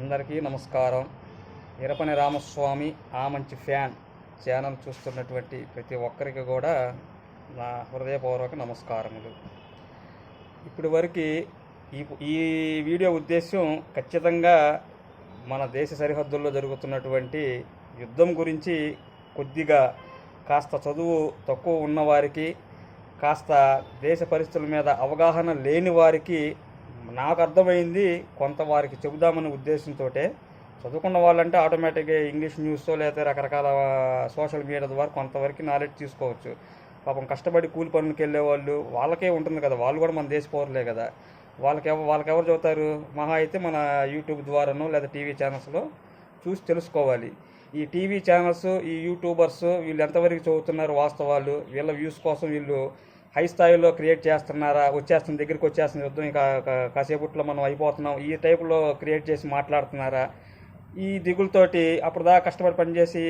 అందరికీ నమస్కారం. ఇరపని రామస్వామి ఆ మంచి ఫ్యాన్ ఛానల్ చూస్తున్నటువంటి ప్రతి ఒక్కరికి కూడా నా హృదయపూర్వక నమస్కారములు. ఇప్పటి వరకు ఈ ఈ వీడియో ఉద్దేశం ఖచ్చితంగా మన దేశ సరిహద్దుల్లో జరుగుతున్నటువంటి యుద్ధం గురించి కొద్దిగా కాస్త చదువు తక్కువ ఉన్నవారికి కాస్త దేశ పరిస్థితుల మీద అవగాహన లేని వారికి నాకు అర్థమైంది కొంత వారికి చెబుదామనే ఉద్దేశంతో చదువుకున్న వాళ్ళంటే ఆటోమేటిక్గా ఇంగ్లీష్ న్యూస్తో లేదా రకరకాల సోషల్ మీడియా ద్వారా కొంతవరకు నాలెడ్జ్ తీసుకోవచ్చు. పాపం కష్టపడి కూలి పనులకు వెళ్ళే వాళ్ళు వాళ్ళకే ఉంటుంది కదా వాళ్ళు కూడా మన దేశ పౌరులే కదా. వాళ్ళకి వాళ్ళకెవరు చదువుతారు మహా అయితే మన యూట్యూబ్ ద్వారానో లేదా టీవీ ఛానల్స్లో చూసి తెలుసుకోవాలి. ఈ టీవీ ఛానల్స్ ఈ యూట్యూబర్స్ వీళ్ళు ఎంతవరకు చదువుతున్నారు వాస్తవాలు వీళ్ళ వ్యూస్ కోసం వీళ్ళు హై స్థాయిలో క్రియేట్ చేస్తున్నారా వచ్చేస్తుంది దగ్గరికి వచ్చేస్తుంది యుద్ధం ఇంకా కా- కాసేపట్లో మనం అయిపోతున్నాం ఈ టైపులో క్రియేట్ చేసి మాట్లాడుతున్నారా? ఈ దిగులతోటి అప్పుడు దాకా కష్టపడి పనిచేసి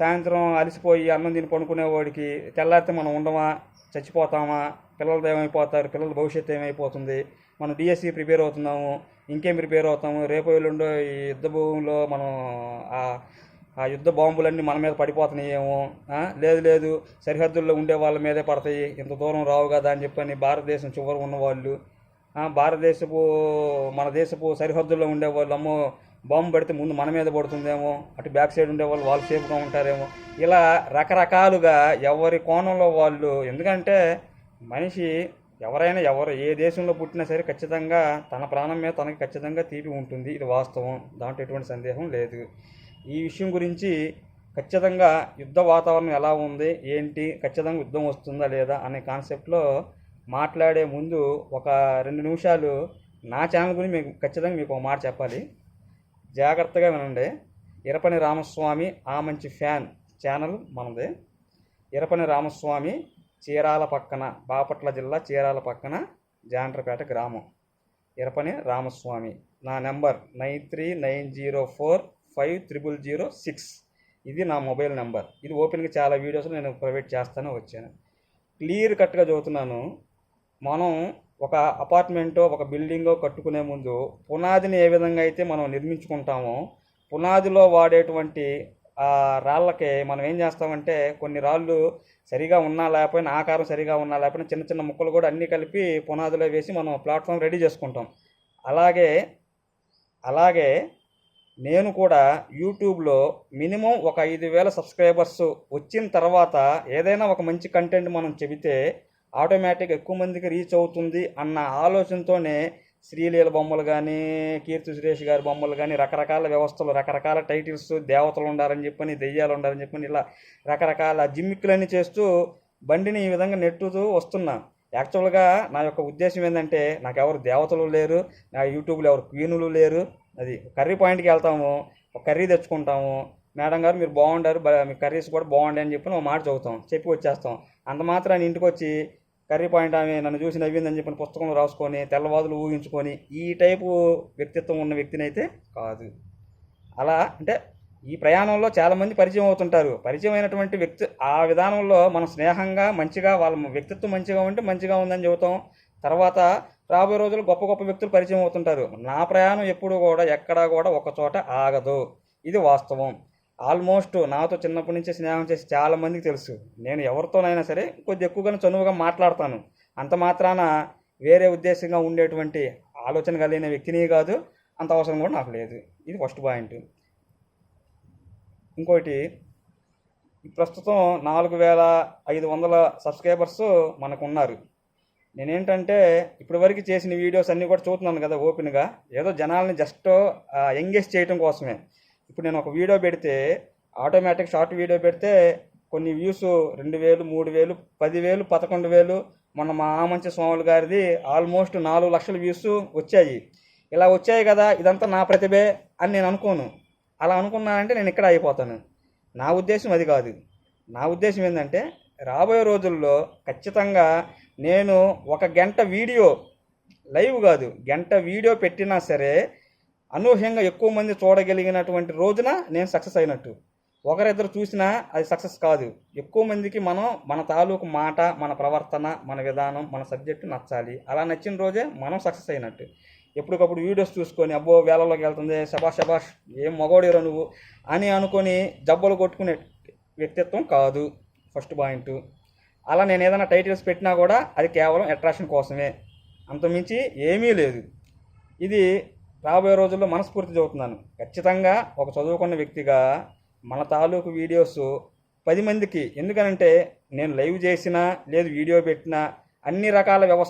సాయంత్రం అలసిపోయి అన్నం తిని పడుకునేవాడికి తెల్లారితే మనం ఉండమా చచ్చిపోతామా పిల్లలది ఏమైపోతారు పిల్లల భవిష్యత్తు ఏమైపోతుంది? మనం డిఎస్సి ప్రిపేర్ అవుతున్నాము ఇంకేం ప్రిపేర్ అవుతాము? రేపు ఎల్లుండో ఈ యుద్ధ భూమిలో మనం ఆ యుద్ధ బాంబులన్నీ మన మీద పడిపోతున్నాయేమో లేదు లేదు సరిహద్దుల్లో ఉండే వాళ్ళ మీదే పడతాయి ఇంత దూరం రావు కదా అని చెప్పని భారతదేశం చివరి ఉన్నవాళ్ళు భారతదేశపు మన దేశపు సరిహద్దుల్లో ఉండేవాళ్ళు అమ్మో బాంబు పడితే ముందు మన మీద పడుతుందేమో అటు బ్యాక్ సైడ్ ఉండేవాళ్ళు వాళ్ళు సేఫ్గా ఉంటారేమో. ఇలా రకరకాలుగా ఎవరి కోణంలో వాళ్ళు ఎందుకంటే మనిషి ఎవరైనా ఎవరు ఏ దేశంలో పుట్టినా సరే ఖచ్చితంగా తన ప్రాణం మీద తనకి ఖచ్చితంగా తీపి ఉంటుంది ఇది వాస్తవం దాంట్లో ఎటువంటి సందేహం లేదు. ఈ విషయం గురించి ఖచ్చితంగా యుద్ధ వాతావరణం ఎలా ఉంది ఏంటి ఖచ్చితంగా యుద్ధం వస్తుందా లేదా అనే కాన్సెప్ట్లో మాట్లాడే ముందు ఒక రెండు నిమిషాలు నా ఛానల్ గురించి మీకు ఖచ్చితంగా మీకు ఒక మాట చెప్పాలి. జాగ్రత్తగా వినండి. ఇరపని రామస్వామి ఆ మంచి ఫ్యాన్ ఛానల్ మనది. ఇరపని రామస్వామి చీరాల పక్కన బాపట్ల జిల్లా చీరాల పక్కన జాండ్రపేట గ్రామం. ఇరపని రామస్వామి. నా number nine three nine zero four five triple zero six. ఇది నా మొబైల్ నెంబర్. ఇది ఓపెన్గా చాలా వీడియోస్ నేను ప్రొవైడ్ చేస్తానే వచ్చాను. క్లియర్ కట్గా చదువుతున్నాను. మనం ఒక అపార్ట్మెంటో ఒక బిల్డింగో కట్టుకునే ముందు పునాదిని ఏ విధంగా అయితే మనం నిర్మించుకుంటామో పునాదిలో వాడేటువంటి ఆ రాళ్ళకి మనం ఏం చేస్తామంటే కొన్ని రాళ్ళు సరిగా ఉన్నా లేకపోయినా ఆకారం సరిగా ఉన్నా లేకపోయినా చిన్న చిన్న ముక్కలు కూడా అన్నీ కలిపి పునాదిలో వేసి మనం ప్లాట్ఫామ్ రెడీ చేసుకుంటాం. అలాగే అలాగే నేను కూడా యూట్యూబ్లో మినిమం ఒక ఐదు వేల సబ్స్క్రైబర్స్ వచ్చిన తర్వాత ఏదైనా ఒక మంచి కంటెంట్ మనం చెబితే ఆటోమేటిక్ ఎక్కువ మందికి రీచ్ అవుతుంది అన్న ఆలోచనతోనే శ్రీలీల బొమ్మలు కానీ కీర్తి సురేష్ గారి బొమ్మలు కానీ రకరకాల వ్యవస్థలు రకరకాల టైటిల్స్ దేవతలు ఉండాలని చెప్పని దెయ్యాలు ఉండాలని చెప్పని ఇలా రకరకాల జిమ్మిక్కులన్నీ చేస్తూ బండిని ఈ విధంగా నెట్టుతూ వస్తున్నా. యాక్చువల్గా నా యొక్క ఉద్దేశం ఏంటంటే నాకు ఎవరు దేవతలు లేరు నా యూట్యూబ్లో ఎవరు క్వీనులు లేరు అది కర్రీ పాయింట్కి వెళ్తాము ఒక కర్రీ తెచ్చుకుంటాము. మేడం గారు మీరు బాగుండారు మీ కర్రీస్ కూడా బాగుండే అని చెప్పి ఒక మాట చదువుతాం చెప్పి వచ్చేస్తాం. అంత మాత్రాన్ని ఇంటికి వచ్చి కర్రీ పాయింట్ ఆమె నన్ను చూసి నవ్విందని చెప్పిన పుస్తకం రాసుకొని తెల్లవాదులు ఊహించుకొని ఈ టైపు వ్యక్తిత్వం ఉన్న వ్యక్తిని అయితే కాదు. అలా అంటే ఈ ప్రయాణంలో చాలామంది పరిచయం అవుతుంటారు. పరిచయం అయినటువంటి వ్యక్తి ఆ విధానంలో మనం స్నేహంగా మంచిగా వాళ్ళ వ్యక్తిత్వం మంచిగా ఉంటే మంచిగా ఉందని చెబుతాం. తర్వాత రాబోయే రోజులు గొప్ప గొప్ప వ్యక్తులు పరిచయం అవుతుంటారు. నా ప్రయాణం ఎప్పుడు కూడా ఎక్కడా కూడా ఒక చోట ఆగదు. ఇది వాస్తవం. ఆల్మోస్ట్ నాతో చిన్నప్పటి నుంచి స్నేహం చేసి చాలా మందికి తెలుసు. నేను ఎవరితోనైనా సరే కొద్ది ఎక్కువగానే చనువుగా మాట్లాడతాను. అంత మాత్రాన వేరే ఉద్దేశంగా ఉండేటువంటి ఆలోచన కలిగిన వ్యక్తిని కాదు. అంత అవసరం కూడా నాకు లేదు. ఇది ఫస్ట్ పాయింట్ ఇంకోటి ప్రస్తుతం నాలుగు వేల ఐదు వందల సబ్స్క్రైబర్స్ మనకు ఉన్నారు నేనేంటంటే ఇప్పటి వరకు చేసిన వీడియోస్ అన్నీ కూడా చూస్తున్నాను కదా ఓపెన్గా. ఏదో జనాల్ని జస్ట్ ఎంగేజ్ చేయడం కోసమే. ఇప్పుడు నేను ఒక వీడియో పెడితే ఆటోమేటిక్ షార్ట్ వీడియో పెడితే కొన్ని వ్యూస్ రెండు వేలు మూడు వేలు పదివేలు పదకొండు వేలు. మొన్న మా ఆమంచి స్వాములు గారిది ఆల్మోస్ట్ నాలుగు లక్షల వ్యూస్ వచ్చాయి. ఇలా వచ్చాయి కదా ఇదంతా నా ప్రతిభే అని నేను అనుకోను. అలా అనుకున్నానంటే నేను ఇక్కడ అయిపోతాను. నా ఉద్దేశం అది కాదు. నా ఉద్దేశం ఏంటంటే రాబోయే రోజుల్లో ఖచ్చితంగా నేను ఒక గంట వీడియో లైవ్ కాదు గంట వీడియో పెట్టినా సరే అనూహ్యంగా ఎక్కువ మంది చూడగలిగినటువంటి రోజున నేను సక్సెస్ అయినట్టు. ఒకరిద్దరు చూసినా అది సక్సెస్ కాదు. ఎక్కువ మందికి మనం మన తాలూకు మాట మన ప్రవర్తన మన విధానం మన సబ్జెక్టు నచ్చాలి. అలా నచ్చిన రోజే మనం సక్సెస్ అయినట్టు. ఎప్పటికప్పుడు వీడియోస్ చూసుకొని అబ్బో వేలలోకి వెళ్తుంది శబాష్ శబాష్ ఏం మగోడిరా నువ్వు? అని అనుకొని జబ్బలు కొట్టుకునే వ్యక్తిత్వం కాదు. First point. అలా నేను ఏదైనా టైటిల్స్ పెట్టినా కూడా అది కేవలం అట్రాక్షన్ కోసమే. అంతమించి ఏమీ లేదు. ఇది రాబోయే రోజుల్లో మనస్ఫూర్తి చదువుతున్నాను ఖచ్చితంగా ఒక చదువుకున్న వ్యక్తిగా మన తాలూకు వీడియోస్ పది మందికి. ఎందుకనంటే నేను లైవ్ చేసినా లేదు వీడియో పెట్టినా అన్ని రకాల వ్యవస్థ